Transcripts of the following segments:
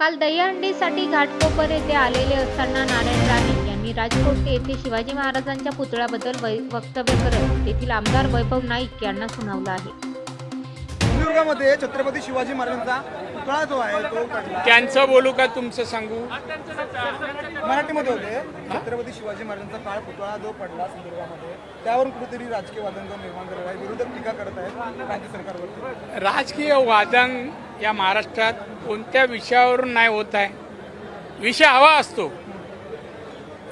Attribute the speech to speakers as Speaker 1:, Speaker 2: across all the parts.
Speaker 1: काल दहीहंडीसाठी घाटकोपर येथे आलेले असताना नारायण राणे यांनी राजकोट येथे शिवाजी महाराजांच्या पुतळ्याबद्दल वै- वक्तव्य करत तेथील आमदार वैभव नाईक यांना सुनावलं आहे.
Speaker 2: सिंधुदुर्गामध्ये छत्रपती शिवाजी महाराजांचा पुतळा जो आहे तो पडला
Speaker 3: त्यांचं बोलू का तुमचं सांगू?
Speaker 2: मराठीमध्ये होते छत्रपती शिवाजी महाराजांचा काळ पुतळा जो पडला सिंधुदुर्गामध्ये त्यावरून कुठेतरी राजकीय वादंग निर्माण करत आहे विरोधक टीका करत आहेत राज्य सरकारवर
Speaker 3: राजकीय वादंग या महाराष्ट्रात कोणत्या विषयावरून नाही होत आहे. विषय हवा असतो.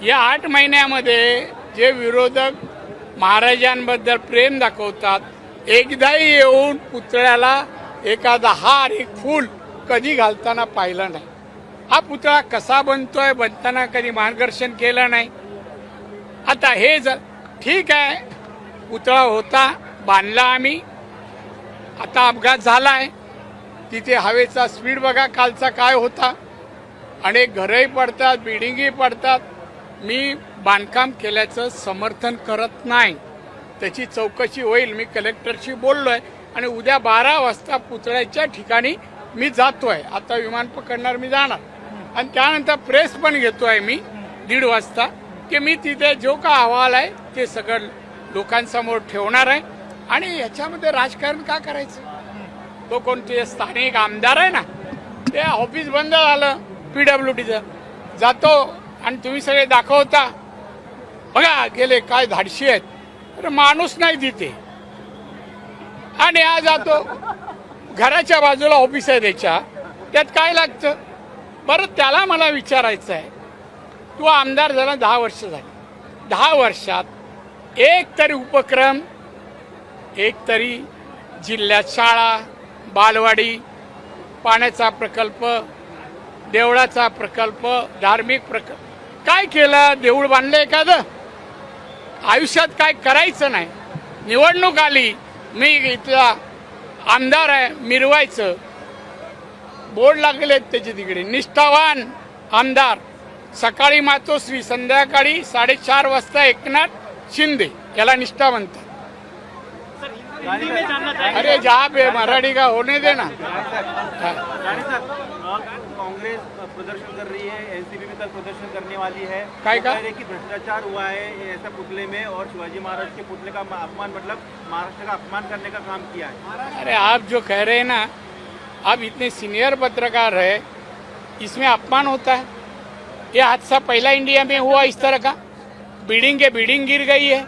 Speaker 3: या आठ महिन्यामध्ये जे विरोधक महाराजांबद्दल प्रेम दाखवतात एकदाही येऊन पुतळ्याला एखादा हार एक फूल कधी घालताना पाहिलं नाही. हा पुतळा कसा बनतोय बनताना कधी मार्गदर्शन केलं नाही. आता हे जर ठीक आहे पुतळा होता बांधला आम्ही. आता अपघात झाला आहे तिथे हवेचा स्पीड बघा कालचा काय होता. अनेक घरही पडतात बिल्डिंगही पडतात. मी बांधकाम केल्याचं समर्थन करत नाही. त्याची चौकशी होईल. मी कलेक्टरशी बोललोय आणि उद्या बारा वाजता पुतळ्याच्या ठिकाणी मी जातोय. आता विमान पकडणार मी जाणार. आणि त्यानंतर प्रेस पण घेतोय मी दीड वाजता की मी तिथे जो का अहवाल आहे ते सगळं लोकांसमोर ठेवणार आहे. आणि याच्यामध्ये राजकारण का करायचं? तो कोणते स्थानिक आमदार आहे ना ते ऑफिस बंद झालं पीडब्ल्यू डीचं जातो आणि तुम्ही सगळे दाखवता. बघा गेले काय धाडशी आहेत. अरे माणूस नाही तिथे. आणि हा जातो. घराच्या बाजूला ऑफिस आहे त्याच्या. त्यात काय लागतं? बरं त्याला मला विचारायचं आहे. तू आमदार झाला दहा वर्ष झाली. दहा वर्षात एक तरी उपक्रम एक तरी जिल्ह्यात शाळा बालवाडी पाण्याचा प्रकल्प देवळाचा प्रकल्प धार्मिक प्रकल्प काय केलं? देऊळ बांधलं एखादं? आयुष्यात काय करायचं नाही. निवडणूक आली मी इथला आमदार आहे मिरवायचं. बोर्ड लागलेत त्याचे तिकडे. निष्ठावान आमदार. सकाळी मातोश्री संध्याकाळी साडेचार वाजता एकनाथ शिंदे. याला निष्ठा म्हणतात अरे जहा पे मराठी का होने देना।
Speaker 4: कांग्रेस प्रदर्शन कर रही है एनसीपी भी कल प्रदर्शन करने वाली है।
Speaker 3: काय का?
Speaker 4: कह रहे कि भ्रष्टाचार हुआ है ऐसा पुतले में और शिवाजी महाराज के पुतले का अपमान मतलब महाराष्ट्र का अपमान करने का काम किया है।
Speaker 3: अरे आप जो कह रहे हैं ना आप इतने सीनियर पत्रकार है इसमें अपमान होता है। ये हादसा पहला इंडिया में हुआ इस तरह का। बिल्डिंग के बिल्डिंग गिर गई है।